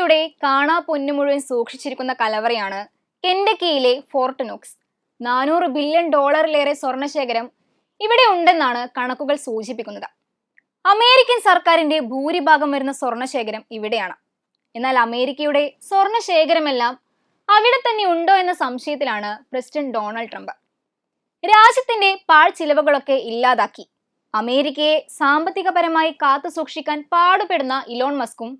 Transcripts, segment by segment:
അമേരിക്കയുടെ കാണാ പൊന്നു മുഴുവൻ സൂക്ഷിച്ചിരിക്കുന്ന കലവറയാണ് കെൻഡക്കിയിലെ ഫോർട്ട് നോക്സ്. നാനൂറ് ബില്യൺ ഡോളറിലേറെ സ്വർണശേഖരം ഇവിടെ ഉണ്ടെന്നാണ് കണക്കുകൾ സൂചിപ്പിക്കുന്നത്. അമേരിക്കൻ സർക്കാരിന്റെ ഭൂരിഭാഗം വരുന്ന സ്വർണശേഖരം ഇവിടെയാണ്. എന്നാൽ അമേരിക്കയുടെ സ്വർണശേഖരമെല്ലാം അവിടെ തന്നെ ഉണ്ടോ എന്ന സംശയത്തിലാണ് പ്രസിഡന്റ് ഡൊണാൾഡ് ട്രംപ്. രാജ്യത്തിന്റെ പാൾ ചിലവുകളൊക്കെ ഇല്ലാതാക്കി. അമേരിക്കയെ സാമ്പത്തികപരമായി കാത്തു സൂക്ഷിക്കാൻ പാടുപെടുന്ന ഇലോൺ മസ്കും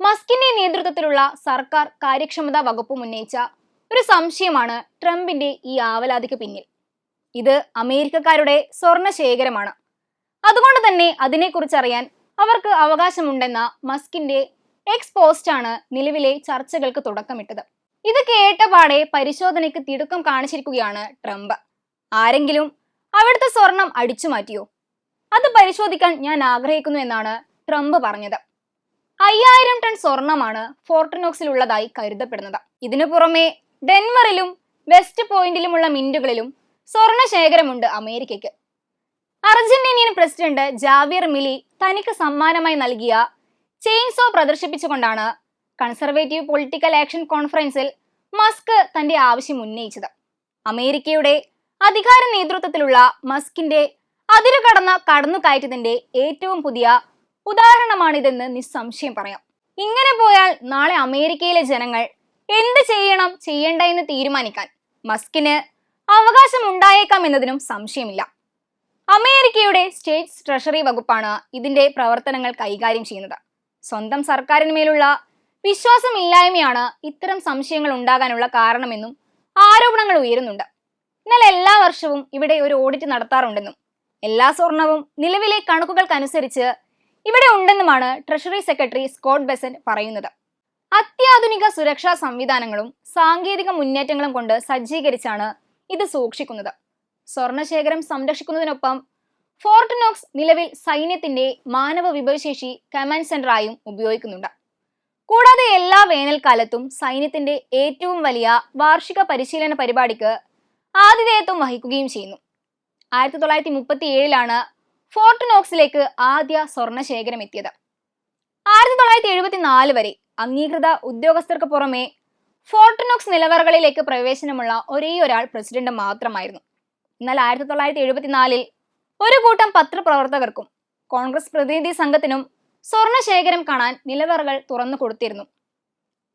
മസ്കിന്റെ നേതൃത്വത്തിലുള്ള സർക്കാർ കാര്യക്ഷമതാ വകുപ്പ് ഉന്നയിച്ച ഒരു സംശയമാണ് ട്രംപിന്റെ ഈ ആവലാതിക്ക് പിന്നിൽ. ഇത് അമേരിക്കക്കാരുടെ സ്വർണ ശേഖരമാണ്. അതുകൊണ്ട് തന്നെ അതിനെക്കുറിച്ച് അറിയാൻ അവർക്ക് അവകാശമുണ്ടെന്ന മസ്കിന്റെ എക്സ് പോസ്റ്റാണ് നിലവിലെ ചർച്ചകൾക്ക് തുടക്കമിട്ടത്. ഇത് കേട്ടപാടെ പരിശോധനയ്ക്ക് തിടുക്കം കാണിച്ചിരിക്കുകയാണ് ട്രംപ്. ആരെങ്കിലും അവിടുത്തെ സ്വർണം അടിച്ചു മാറ്റിയോ? അത് പരിശോധിക്കാൻ ഞാൻ ആഗ്രഹിക്കുന്നു എന്നാണ് ട്രംപ് പറഞ്ഞത്. അയ്യായിരം ടൺ സ്വർണമാണ് ഫോർട്ടനോക്സിലുള്ളതായി കരുതപ്പെടുന്നത്. ഇതിനു പുറമെ ഡെൻവറിലും വെസ്റ്റ് പോയിന്റിലുമുള്ള മിന്റുകളിലും സ്വർണ ശേഖരമുണ്ട് അമേരിക്കയ്ക്ക്. അർജന്റീനിയൻ പ്രസിഡന്റ് ജാവിയർ മിലി തനിക്ക് സമ്മാനമായി നൽകിയ ചെയിൻസോ പ്രദർശിപ്പിച്ചുകൊണ്ടാണ് കൺസർവേറ്റീവ് പൊളിറ്റിക്കൽ ആക്ഷൻ കോൺഫറൻസിൽ മസ്ക് തന്റെ ആവശ്യം ഉന്നയിച്ചത്. അമേരിക്കയുടെ അധികാര നേതൃത്വത്തിലുള്ള മസ്കിന്റെ അതിരുകടന്ന കടന്നുകയറ്റത്തിന്റെ ഏറ്റവും പുതിയ ഉദാഹരണമാണിതെന്ന് നിസ്സംശയം പറയാം. ഇങ്ങനെ പോയാൽ നാളെ അമേരിക്കയിലെ ജനങ്ങൾ എന്ത് ചെയ്യണം ചെയ്യേണ്ട എന്ന് തീരുമാനിക്കാൻ മസ്കിന് അവകാശം ഉണ്ടായേക്കാം എന്നതിനും സംശയമില്ല. അമേരിക്കയുടെ സ്റ്റേറ്റ് ട്രഷറി വകുപ്പാണ് ഇതിന്റെ പ്രവർത്തനങ്ങൾ കൈകാര്യം ചെയ്യുന്നത്. സ്വന്തം സർക്കാരിന്മേലുള്ള വിശ്വാസമില്ലായ്മയാണ് ഇത്തരം സംശയങ്ങൾ ഉണ്ടാകാനുള്ള കാരണമെന്നും ആരോപണങ്ങൾ ഉയരുന്നുണ്ട്. എന്നാൽ എല്ലാ വർഷവും ഇവിടെ ഒരു ഓഡിറ്റ് നടത്താറുണ്ടെന്നും എല്ലാ സ്വർണവും നിലവിലെ കണക്കുകൾക്കനുസരിച്ച് ഇവിടെ ഉണ്ടെന്നുമാണ് ട്രഷറി സെക്രട്ടറി സ്കോട്ട് ബെസൻ പറയുന്നത്. അത്യാധുനിക സുരക്ഷാ സംവിധാനങ്ങളും സാങ്കേതിക മുന്നേറ്റങ്ങളും കൊണ്ട് സജ്ജീകരിച്ചാണ് ഇത് സൂക്ഷിക്കുന്നത്. സ്വർണശേഖരം സംരക്ഷിക്കുന്നതിനൊപ്പം ഫോർട്ട് നോക്സ് നിലവിൽ സൈന്യത്തിന്റെ മാനവ വിഭവശേഷി കമാൻഡ് സെന്ററായും ഉപയോഗിക്കുന്നുണ്ട്. കൂടാതെ എല്ലാ വേനൽക്കാലത്തും സൈന്യത്തിന്റെ ഏറ്റവും വലിയ വാർഷിക പരിശീലന പരിപാടിക്ക് ആതിഥേയത്വം വഹിക്കുകയും ചെയ്യുന്നു. ആയിരത്തി തൊള്ളായിരത്തി മുപ്പത്തി ഏഴിലാണ് ഫോർട്ട് നോക്സിലേക്ക് ആദ്യ സ്വർണശേഖരം എത്തിയത്. ആയിരത്തി തൊള്ളായിരത്തി എഴുപത്തി നാല് വരെ അംഗീകൃത ഉദ്യോഗസ്ഥർക്ക് പുറമെ ഫോർട്ടനോക്സ് നിലവറകളിലേക്ക് പ്രവേശനമുള്ള ഒരേ ഒരാൾ പ്രസിഡന്റ് മാത്രമായിരുന്നു. എന്നാൽ ആയിരത്തി തൊള്ളായിരത്തി എഴുപത്തിനാലിൽ ഒരു കൂട്ടം പത്രപ്രവർത്തകർക്കും കോൺഗ്രസ് പ്രതിനിധി സംഘത്തിനും സ്വർണശേഖരം കാണാൻ നിലവറകൾ തുറന്നു കൊടുത്തിരുന്നു.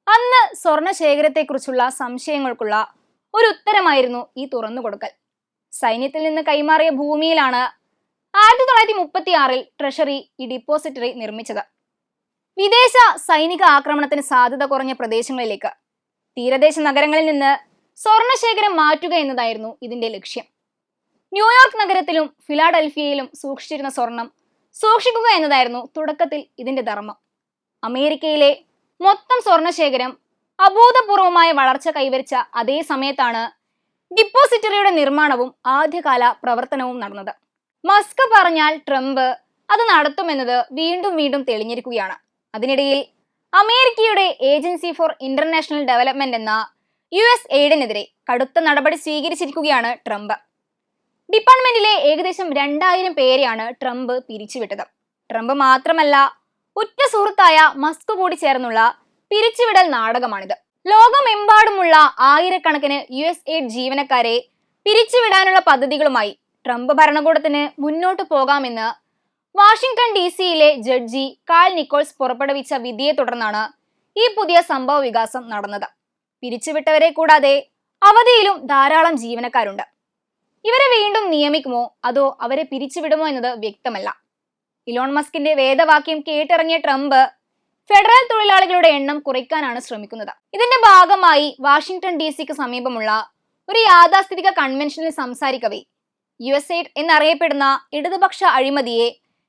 അന്ന് സ്വർണശേഖരത്തെക്കുറിച്ചുള്ള സംശയങ്ങൾക്കുള്ള ഒരു ഉത്തരമായിരുന്നു ഈ തുറന്നു കൊടുക്കൽ. സൈന്യത്തിൽ നിന്ന് കൈമാറിയ ഭൂമിയിലാണ് ആയിരത്തി തൊള്ളായിരത്തി മുപ്പത്തി ആറിൽ ട്രഷറി ഈ ഡിപ്പോസിറ്ററി നിർമ്മിച്ചത്. വിദേശ സൈനിക ആക്രമണത്തിന് സാധ്യത കുറഞ്ഞ പ്രദേശങ്ങളിലേക്ക്. തീരദേശ നഗരങ്ങളിൽ നിന്ന് സ്വർണശേഖരം മാറ്റുക എന്നതായിരുന്നു ഇതിന്റെ ലക്ഷ്യം. ന്യൂയോർക്ക് നഗരത്തിലും ഫിലാഡൽഫിയയിലും സൂക്ഷിച്ചിരുന്ന സ്വർണം സൂക്ഷിക്കുക എന്നതായിരുന്നു തുടക്കത്തിൽ ഇതിന്റെ ധർമ്മം. അമേരിക്കയിലെ മൊത്തം സ്വർണശേഖരം അഭൂതപൂർവമായ വളർച്ച കൈവരിച്ച അതേ സമയത്താണ് ഡിപ്പോസിറ്ററിയുടെ നിർമ്മാണവും ആദ്യകാല പ്രവർത്തനവും നടന്നത്. മസ്ക് പറഞ്ഞാൽ ട്രംപ് അത് നടത്തുമെന്നത് വീണ്ടും വീണ്ടും തെളിഞ്ഞിരിക്കുകയാണ്. അതിനിടയിൽ അമേരിക്കയുടെ ഏജൻസി ഫോർ ഇന്റർനാഷണൽ ഡെവലപ്മെന്റ് എന്ന യു എസ് എയ്ഡിനെതിരെ കടുത്ത നടപടി സ്വീകരിച്ചിരിക്കുകയാണ് ട്രംപ്. ഡിപ്പാർട്ട്മെന്റിലെ ഏകദേശം രണ്ടായിരം പേരെയാണ് ട്രംപ് പിരിച്ചുവിട്ടത്. ട്രംപ് മാത്രമല്ല ഉറ്റ സുഹൃത്തായ മസ്ക് കൂടി ചേർന്നുള്ള പിരിച്ചുവിടൽ നാടകമാണിത്. ലോകമെമ്പാടുമുള്ള ആയിരക്കണക്കിന് യു എസ് എയ്ഡ് ജീവനക്കാരെ പിരിച്ചുവിടാനുള്ള പദ്ധതികളുമായി ട്രംപ് ഭരണകൂടത്തിന് മുന്നോട്ടു പോകാമെന്ന് വാഷിംഗ്ടൺ ഡി സിയിലെ ജഡ്ജി കാൽ നിക്കോൾസ് പുറപ്പെടുവിച്ച വിധിയെ തുടർന്നാണ് ഈ പുതിയ സംഭവ വികാസം നടന്നത്. പിരിച്ചുവിട്ടവരെ കൂടാതെ അവധിയിലും ധാരാളം ജീവനക്കാരുണ്ട്. ഇവരെ വീണ്ടും നിയമിക്കുമോ? അതോ അവരെ പിരിച്ചുവിടുമോ എന്നത് വ്യക്തമല്ല. ഇലോൺ മസ്കിന്റെ വേദവാക്യം കേട്ടിറങ്ങിയ ട്രംപ് ഫെഡറൽ തൊഴിലാളികളുടെ എണ്ണം കുറയ്ക്കാനാണ് ശ്രമിക്കുന്നത്. ഇതിന്റെ ഭാഗമായി വാഷിംഗ്ടൺ ഡി സിക്ക് സമീപമുള്ള ഒരു യാഥാസ്ഥിതിക കൺവെൻഷനിൽ സംസാരിക്കവേ യു എന്നറിയപ്പെടുന്ന ഇടതുപക്ഷ അഴിമതിയെ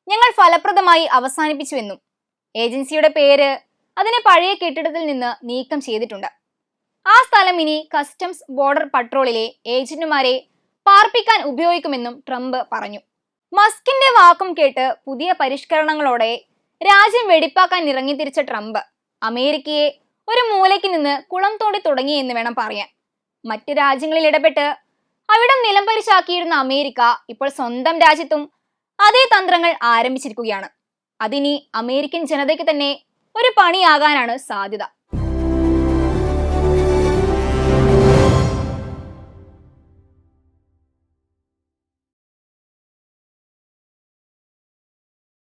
ഞങ്ങൾ ഫലപ്രദമായി അവസാനിപ്പിച്ചുവെന്നും ഏജൻസിയുടെ പേര് അതിനെ പഴയ കെട്ടിടത്തിൽ നിന്ന് നീക്കം ചെയ്തിട്ടുണ്ട്. ആ സ്ഥലം ഇനി കസ്റ്റംസ് ബോർഡർ പട്രോളിലെ ഏജന്റുമാരെ പാർപ്പിക്കാൻ ഉപയോഗിക്കുമെന്നും ട്രംപ് പറഞ്ഞു. മസ്കിന്റെ വാക്കും കേട്ട് പുതിയ പരിഷ്കരണങ്ങളോടെ രാജ്യം വെടിപ്പാക്കാൻ ഇറങ്ങി തിരിച്ച ട്രംപ് അമേരിക്കയെ ഒരു മൂലയ്ക്ക് നിന്ന് കുളം തോണ്ടി തുടങ്ങിയെന്ന് വേണം പറയാൻ. മറ്റ് രാജ്യങ്ങളിൽ ഇടപെട്ട് അവിടം നിലംപരിശാക്കിയിരുന്ന അമേരിക്ക ഇപ്പോൾ സ്വന്തം രാജ്യത്തും അതേ തന്ത്രങ്ങൾ ആരംഭിച്ചിരിക്കുകയാണ്. അതിനി അമേരിക്കൻ ജനതയ്ക്ക് തന്നെ ഒരു പണിയാകാനാണ് സാധ്യത.